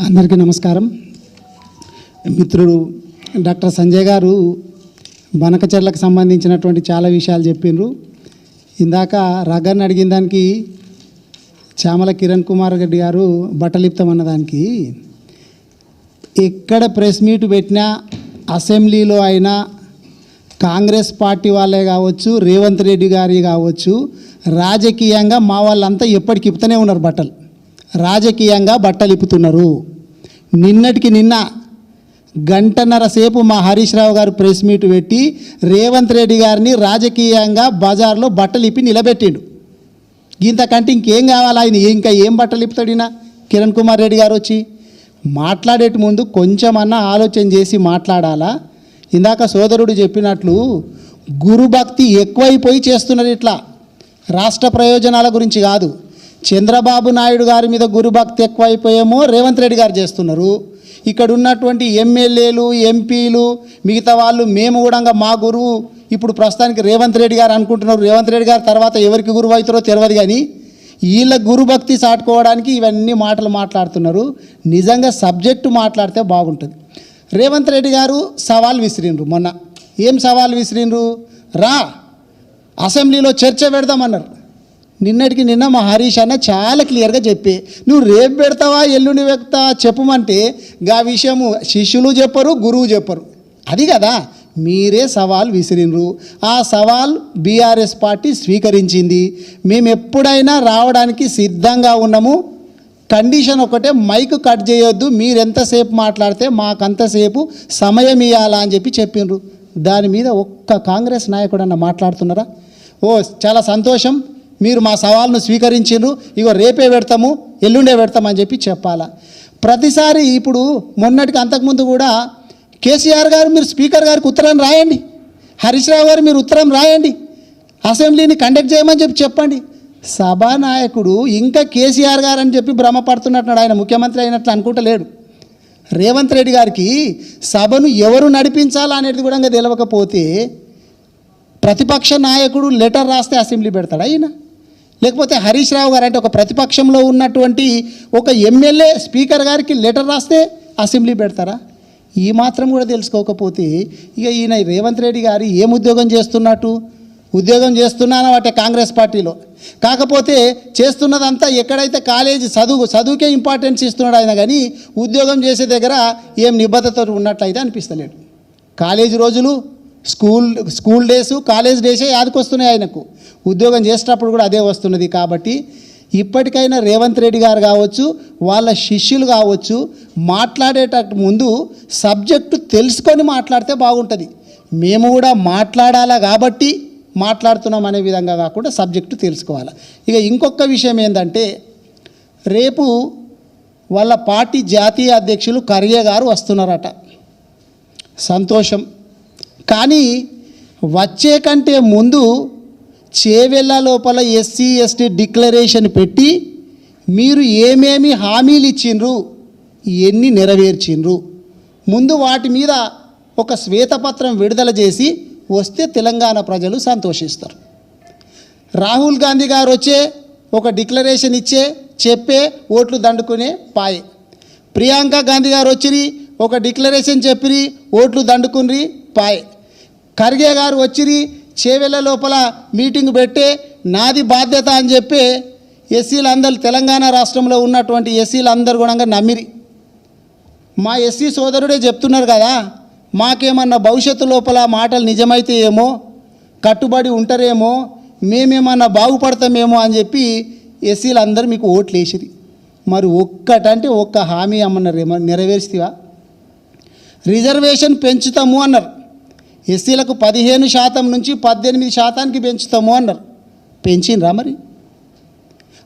అందరికీ నమస్కారం. మిత్రుడు డాక్టర్ సంజయ్ గారు బనకచెర్లకు సంబంధించినటువంటి చాలా విషయాలు చెప్పిండ్రు ఇందాక రగన్ అడిగిన దానికి చామల కిరణ్ కుమార్ రెడ్డి గారు బట్టలిప్తం అన్నదానికి ఎక్కడ ప్రెస్ మీట్ పెట్టినా అసెంబ్లీలో అయినా కాంగ్రెస్ పార్టీ వాళ్ళే కావచ్చు రేవంత్ రెడ్డి గారి కావచ్చు రాజకీయంగా మా వాళ్ళంతా ఎప్పటికి ఇప్పుతూనే ఉన్నారు బట్టలు. రాజకీయంగా బట్టలిపుతున్నారు నిన్నటికి నిన్న గంటన్నర సేపు మా హరీష్ రావు గారు ప్రెస్ మీట్ పెట్టి రేవంత్ రెడ్డి గారిని రాజకీయంగా బజార్లో బట్టలిపి నిలబెట్టిండు. ఇంతకంటే ఇంకేం కావాలి ఆయన? ఇంకా ఏం బట్టలు కిరణ్ కుమార్ రెడ్డి గారు వచ్చి మాట్లాడేటి ముందు కొంచెమన్నా ఆలోచన చేసి మాట్లాడాలా? ఇందాక సోదరుడు చెప్పినట్లు గురుభక్తి ఎక్కువైపోయి చేస్తున్నారు ఇట్లా. రాష్ట్ర ప్రయోజనాల గురించి కాదు. చంద్రబాబు నాయుడు గారి మీద గురుభక్తి ఎక్కువైపోయేమో రేవంత్ రెడ్డి గారు చేస్తున్నారు. ఇక్కడ ఉన్నటువంటి ఎమ్మెల్యేలు ఎంపీలు మిగతా వాళ్ళు మేము కూడా మా గురువు ఇప్పుడు ప్రస్తుతానికి రేవంత్ రెడ్డి గారు అనుకుంటున్నారు. రేవంత్ రెడ్డి గారు తర్వాత ఎవరికి గురువు అవుతారో తెలియదు కానీ వీళ్ళ గురుభక్తి సాటుకోవడానికి ఇవన్నీ మాటలు మాట్లాడుతున్నారు. నిజంగా సబ్జెక్టు మాట్లాడితే బాగుంటుంది. రేవంత్ రెడ్డి గారు సవాల్ విసిరిండ్రు మొన్న. ఏం సవాల్ విసిరిండ్రు రా అసెంబ్లీలో చర్చ పెడదామన్నారు. నిన్నటికి నిన్న మా హరీష్ అన్న చాలా క్లియర్గా చెప్పి నువ్వు రేపు పెడతావా ఎల్లుండి పెడతావా చెప్పమంటే గా విషయము శిష్యులు చెప్పరు గురువు చెప్పరు. అది కదా మీరే సవాల్ విసిరినరు. ఆ సవాల్ బీఆర్ఎస్ పార్టీ స్వీకరించింది. మేము ఎప్పుడైనా రావడానికి సిద్ధంగా ఉన్నాము. కండిషన్ ఒకటే మైక్ కట్ చేయొద్దు మీరు ఎంతసేపు మాట్లాడితే మాకంతసేపు సమయం ఇవ్వాలా అని చెప్పి చెప్పిండ్రు దాని మీద ఒక్క కాంగ్రెస్ నాయకుడు అన్న మాట్లాడుతున్నారా? ఓ చాలా సంతోషం. మీరు మా సవాల్ను స్వీకరించిండ్రు ఇగో రేపే పెడతాము ఎల్లుండే పెడతామని చెప్పి చెప్పాలా. ప్రతిసారి ఇప్పుడు మొన్నటికి అంతకుముందు కూడా కేసీఆర్ గారు మీరు స్పీకర్ గారికి ఉత్తరం రాయండి. హరీష్ రావు గారు మీరు ఉత్తరం రాయండి. అసెంబ్లీని కండక్ట్ చేయమని చెప్పి చెప్పండి. సభానాయకుడు ఇంకా కేసీఆర్ గారు అని చెప్పి భ్రమపడుతున్నట్టున్నాడు ఆయన ముఖ్యమంత్రి అయినట్లు అనుకుంటలేడు. రేవంత్ రెడ్డి గారికి సభను ఎవరు నడిపించాలా అనేది కూడా ఇంకా తెలియకపోతే ప్రతిపక్ష నాయకుడు లెటర్ రాస్తే అసెంబ్లీ పెడతాడు అయినా లేకపోతే హరీష్ రావు గారు అంటే ఒక ప్రతిపక్షంలో ఉన్నటువంటి ఒక ఎమ్మెల్యే స్పీకర్ గారికి లెటర్ రాస్తే అసెంబ్లీ పెడతారా? ఈ మాత్రం కూడా తెలుసుకోకపోతే ఇక ఈయన రేవంత్ రెడ్డి గారు ఏం ఉద్యోగం చేస్తున్నట్టు? ఉద్యోగం చేస్తున్నాను అంటే కాంగ్రెస్ పార్టీలో. కాకపోతే చేస్తున్నదంతా ఎక్కడైతే కాలేజీ చదువు చదువుకే ఇంపార్టెన్స్ ఇస్తున్నాడు ఆయన కానీ ఉద్యోగం చేసే దగ్గర ఏం నిబద్ధత ఉన్నట్లయితే అనిపిస్తలేడు కాలేజీ రోజులు స్కూల్ స్కూల్ డేస్ కాలేజ్ డేసే యాదకొస్తున్నాయి ఆయనకు. ఉద్యోగం చేసేటప్పుడు కూడా అదే వస్తున్నది కాబట్టి ఇప్పటికైనా రేవంత్ రెడ్డి గారు కావచ్చు వాళ్ళ శిష్యులు కావచ్చు మాట్లాడేటట్టు ముందు సబ్జెక్టు తెలుసుకొని మాట్లాడితే బాగుంటుంది. మేము కూడా మాట్లాడాలా కాబట్టి మాట్లాడుతున్నాం అనే విధంగా కాకుండా సబ్జెక్టు తెలుసుకోవాలి. ఇక ఇంకొక విషయం ఏంటంటే రేపు వాళ్ళ పార్టీ జాతీయ అధ్యక్షులు కరియే గారు వస్తున్నారట. సంతోషం. కానీ వచ్చే కంటే ముందు చేవెళ్ళ లోపల ఎస్సీ ఎస్టీ డిక్లరేషన్ పెట్టి మీరు ఏమేమి హామీలు ఇచ్చిండ్రు ఎన్ని నెరవేర్చిండ్రు ముందు వాటి మీద ఒక శ్వేతపత్రం విడుదల చేసి వస్తే తెలంగాణ ప్రజలు సంతోషిస్తారు. రాహుల్ గాంధీ గారు వచ్చే ఒక డిక్లరేషన్ ఇచ్చే చెప్పే ఓట్లు దండుకునే పాయే. ప్రియాంక గాంధీ గారు వచ్చిరి ఒక డిక్లరేషన్ చెప్పిరి ఓట్లు దండుకుని పాయ్ ఖర్గే గారు వచ్చిరి చేవెళ్ళ లోపల మీటింగ్ పెట్టే నాది బాధ్యత అని చెప్పి ఎస్సీలు అందరు తెలంగాణ రాష్ట్రంలో ఉన్నటువంటి ఎస్సీలు అందరు కూడా నమ్మిరి. మా ఎస్సీ సోదరుడే చెప్తున్నారు కదా మాకేమన్నా భవిష్యత్తు లోపల మాటలు నిజమైతే ఏమో కట్టుబడి ఉంటారేమో మేమేమన్నా బాగుపడతామేమో అని చెప్పి ఎస్సీలు అందరూ మీకు ఓట్లు వేసిరి. మరి ఒక్కటంటే ఒక్క హామీ అమ్మన్నారు నెరవేర్చివా రిజర్వేషన్ పెంచుతాము అన్నారు. ఎస్సీలకు పదిహేను శాతం నుంచి పద్దెనిమిది శాతానికి పెంచుతాము అన్నారు. పెంచిండ్రా మరి?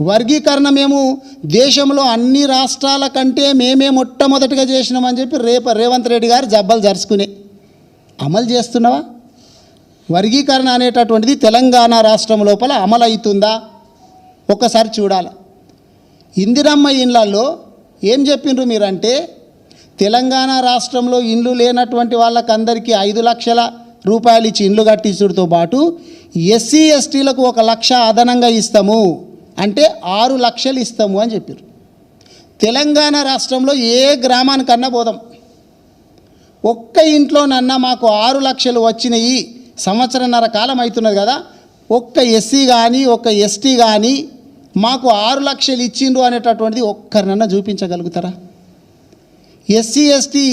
వర్గీకరణ మేము దేశంలో అన్ని రాష్ట్రాల కంటే మేమే మొట్టమొదటిగా చేసినామని చెప్పి రేప రేవంత్ రెడ్డి గారు జబ్బలు జరుచుకునే. అమలు చేస్తున్నావా? వర్గీకరణ అనేటటువంటిది తెలంగాణ రాష్ట్రం లోపల అమలు అవుతుందా ఒక్కసారి చూడాలి. ఇందిరమ్మ ఇండ్లలో ఏం చెప్పిండ్రు మీరంటే తెలంగాణ రాష్ట్రంలో ఇండ్లు లేనటువంటి వాళ్ళకందరికీ ఐదు లక్షల రూపాయలు ఇచ్చి ఇండ్లు కట్టించడంతో పాటు ఎస్సీ ఎస్టీలకు ఒక లక్ష అదనంగా ఇస్తాము అంటే ఆరు లక్షలు ఇస్తాము అని చెప్పారు తెలంగాణ రాష్ట్రంలో ఏ గ్రామానికన్నా పోదాం. ఒక్క ఇంట్లోనన్నా మాకు ఆరు లక్షలు వచ్చినాయి సంవత్సరన్నర కాలం అవుతున్నది కదా ఒక్క ఎస్సీ కానీ ఒక్క ఎస్టీ కానీ మాకు ఆరు లక్షలు ఇచ్చిండ్రు అనేటటువంటిది ఒక్కరినన్నా చూపించగలుగుతారా? ఎస్సీ ఎస్టీ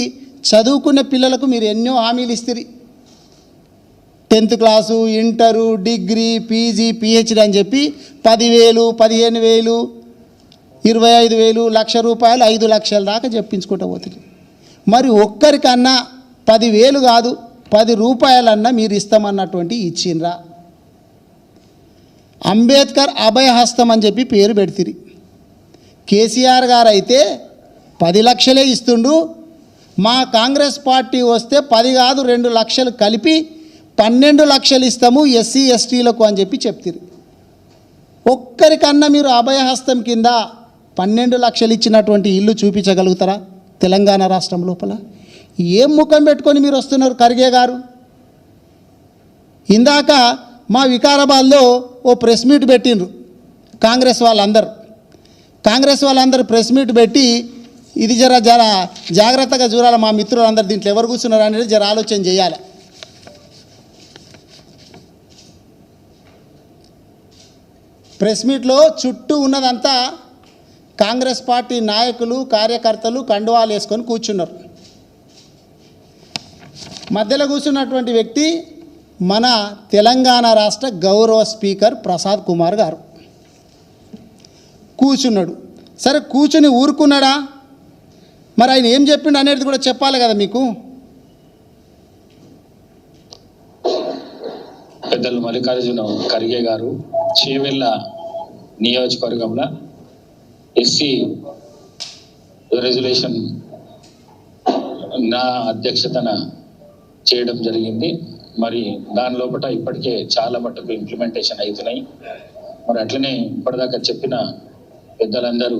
చదువుకునే పిల్లలకు మీరు ఎన్నో హామీలు ఇస్తారు. Tenth class inter degree PG PhD అని చెప్పి పదివేలు పదిహేను వేలు ఇరవై ఐదు వేలు లక్ష రూపాయలు ఐదు లక్షల దాకా చెప్పించుకుంటూ పోతుంది మరి ఒక్కరికన్నా పదివేలు కాదు పది రూపాయలన్నా మీరు ఇస్తామన్నటువంటి ఇచ్చిండ్రా అంబేద్కర్ అభయహస్తం అని చెప్పి పేరు పెడితిరి. కేసీఆర్ గారు అయితే పది లక్షలే ఇస్తుండు. మా కాంగ్రెస్ పార్టీ వస్తే పది కాదు రెండు లక్షలు కలిపి పన్నెండు లక్షలు ఇస్తాము ఎస్సీ ఎస్టీలకు అని చెప్పి చెప్తారు. ఒక్కరికన్నా మీరు అభయహస్తం కింద పన్నెండు లక్షలు ఇచ్చినటువంటి ఇల్లు చూపించగలుగుతారా తెలంగాణ రాష్ట్రం లోపల? ఏం ముఖం పెట్టుకొని మీరు వస్తున్నారు ఖర్గే గారు? ఇందాక మా వికారాబాద్లో ఓ ప్రెస్ మీట్ పెట్టిండ్రు కాంగ్రెస్ వాళ్ళందరూ. కాంగ్రెస్ వాళ్ళందరూ ప్రెస్ మీట్ పెట్టి ఇది జర జర జాగ్రత్తగా చూడాలి మా మిత్రులందరూ దీంట్లో ఎవరు కూర్చున్నారు అనేది జర ఆలోచన చేయాలి. ప్రెస్ మీట్లో చుట్టూ ఉన్నదంతా కాంగ్రెస్ పార్టీ నాయకులు కార్యకర్తలు కండువాలు వేసుకొని కూర్చున్నారు. మధ్యలో కూర్చున్నటువంటి వ్యక్తి మన తెలంగాణ రాష్ట్ర గౌరవ స్పీకర్ ప్రసాద్ కుమార్ గారు. కూర్చున్నాడు. సరే కూర్చుని ఊరుకున్నాడా? మరి ఆయన ఏం చెప్పిండు అనేది కూడా చెప్పాలి కదా మీకు? పెద్దలు మల్లికార్జున ఖర్గే గారు చేవెళ్ళ నియోజకవర్గంలో ఎస్సీ రెజల్యూషన్ నా అధ్యక్షతన చేయడం జరిగింది. మరి దాని లోపల ఇప్పటికే చాలా మటుకు ఇంప్లిమెంటేషన్ అవుతున్నాయి. మరి అట్లనే ఇప్పటిదాకా చెప్పిన పెద్దలందరూ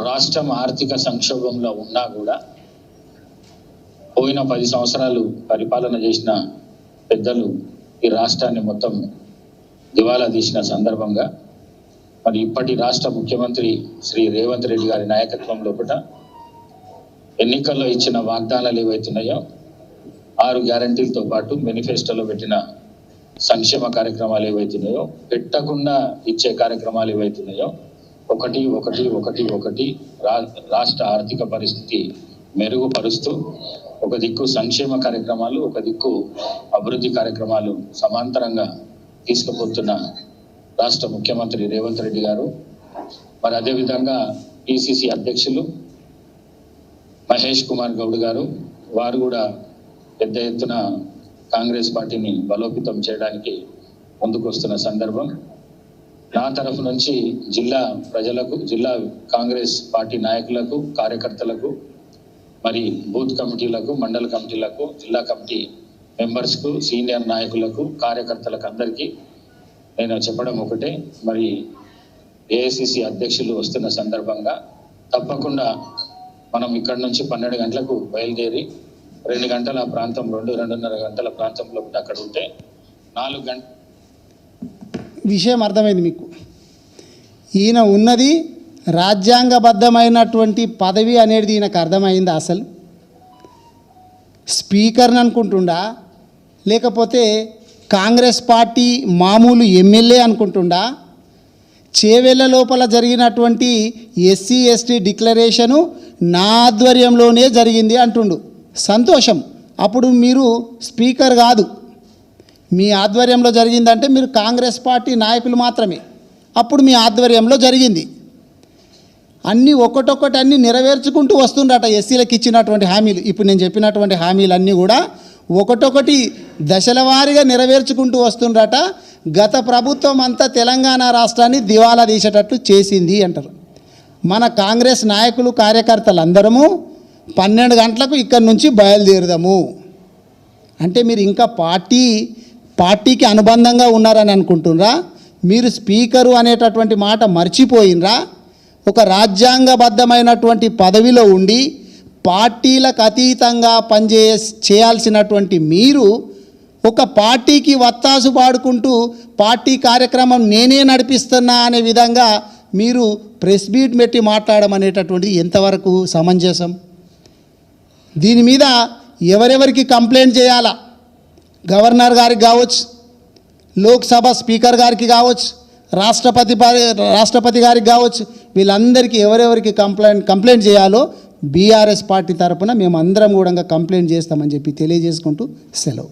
రాష్ట్రం ఆర్థిక సంక్షోభంలో ఉన్నా కూడా పోయిన పది సంవత్సరాలు పరిపాలన చేసిన పెద్దలు ఈ రాష్ట్రాన్ని మొత్తం దివాలా తీసిన సందర్భంగా మరి ఇప్పటి రాష్ట్ర ముఖ్యమంత్రి శ్రీ రేవంత్ రెడ్డి గారి నాయకత్వం లోపల ఎన్నికల్లో ఇచ్చిన వాగ్దానాలు ఏవైతున్నాయో ఆరు గ్యారంటీలతో పాటు మేనిఫెస్టోలో పెట్టిన సంక్షేమ కార్యక్రమాలు ఏవైతున్నాయో పెట్టకుండా ఇచ్చే కార్యక్రమాలు ఏవైతున్నాయో ఒకటి ఒకటి ఒకటి ఒకటి రా రాష్ట్ర ఆర్థిక పరిస్థితి మెరుగుపరుస్తూ ఒక దిక్కు సంక్షేమ కార్యక్రమాలు ఒక దిక్కు అభివృద్ధి కార్యక్రమాలు సమాంతరంగా తీసుకుపోతున్న రాష్ట్ర ముఖ్యమంత్రి రేవంత్ రెడ్డి గారు మరి అదేవిధంగా పిసిసి అధ్యక్షులు మహేష్ కుమార్ గౌడ్ గారు వారు కూడా పెద్ద ఎత్తున కాంగ్రెస్ పార్టీని బలోపేతం చేయడానికి ముందుకు వస్తున్న సందర్భం. నా తరఫు నుంచి జిల్లా ప్రజలకు జిల్లా కాంగ్రెస్ పార్టీ నాయకులకు కార్యకర్తలకు మరి బూత్ కమిటీలకు మండల కమిటీలకు జిల్లా కమిటీ మెంబర్స్కు సీనియర్ నాయకులకు కార్యకర్తలకు అందరికీ నేను చెప్పడం ఒకటే. మరి ఏఐసిసి అధ్యక్షులు వస్తున్న సందర్భంగా తప్పకుండా మనం ఇక్కడ నుంచి పన్నెండు గంటలకు బయలుదేరి రెండు గంటల ప్రాంతం రెండు రెండున్నర గంటల ప్రాంతంలో అక్కడ ఉంటే నాలుగు గంట విషయం అర్థమైంది మీకు. ఈయన ఉన్నది రాజ్యాంగబద్ధమైనటువంటి పదవి అనేది ఈయనకు అర్థమైంది అసలు? స్పీకర్ని అనుకుంటుండా? లేకపోతే కాంగ్రెస్ పార్టీ మామూలు ఎమ్మెల్యే అనుకుంటుండా? చేవెళ్ళ లోపల జరిగినటువంటి ఎస్సీ ఎస్టీ డిక్లరేషను నా ఆధ్వర్యంలోనే జరిగింది అంటుండు. సంతోషం. అప్పుడు మీరు స్పీకర్ కాదు. మీ ఆధ్వర్యంలో జరిగిందంటే మీరు కాంగ్రెస్ పార్టీ నాయకులు మాత్రమే. అప్పుడు మీ ఆధ్వర్యంలో జరిగింది. అన్నీ ఒకటొక్కటి అన్నీ నెరవేర్చుకుంటూ వస్తుండట ఎస్సీలకు ఇచ్చినటువంటి హామీలు. ఇప్పుడు నేను చెప్పినటువంటి హామీలన్నీ కూడా ఒకటొకటి దశల వారీగా నెరవేర్చుకుంటూ వస్తుండట గత ప్రభుత్వం అంతా తెలంగాణ రాష్ట్రాన్ని దివాలా తీసేటట్లు చేసింది అంటారు. మన కాంగ్రెస్ నాయకులు కార్యకర్తలు అందరము పన్నెండు గంటలకు ఇక్కడి నుంచి బయలుదేరుదాము. అంటే మీరు ఇంకా పార్టీ పార్టీకి అనుబంధంగా ఉన్నారని అనుకుంటున్నారా? మీరు స్పీకరు అనేటటువంటి మాట మర్చిపోయినరా? ఒక రాజ్యాంగబద్ధమైనటువంటి పదవిలో ఉండి పార్టీలకు అతీతంగా పనిచే చేయాల్సినటువంటి మీరు ఒక పార్టీకి వత్తాసు పాడుకుంటూ పార్టీ కార్యక్రమం నేనే నడిపిస్తున్నా అనే విధంగా మీరు ప్రెస్ మీట్ పెట్టి మాట్లాడడం అనేటటువంటిది ఎంతవరకు సమంజసం? దీని మీద ఎవరెవరికి కంప్లైంట్ చేయాలా? గవర్నర్ గారికి కావచ్చు లోక్సభ స్పీకర్ గారికి కావచ్చు రాష్ట్రపతి రాష్ట్రపతి గారికి కావచ్చు వీళ్ళందరికీ ఎవరెవరికి కంప్లైంట్ కంప్లైంట్ చేయాలో బీఆర్ఎస్ పార్టీ తరఫున మేము అందరం కూడా కంప్లైంట్ చేస్తామని చెప్పి తెలియజేసుకుంటూ సెలవు.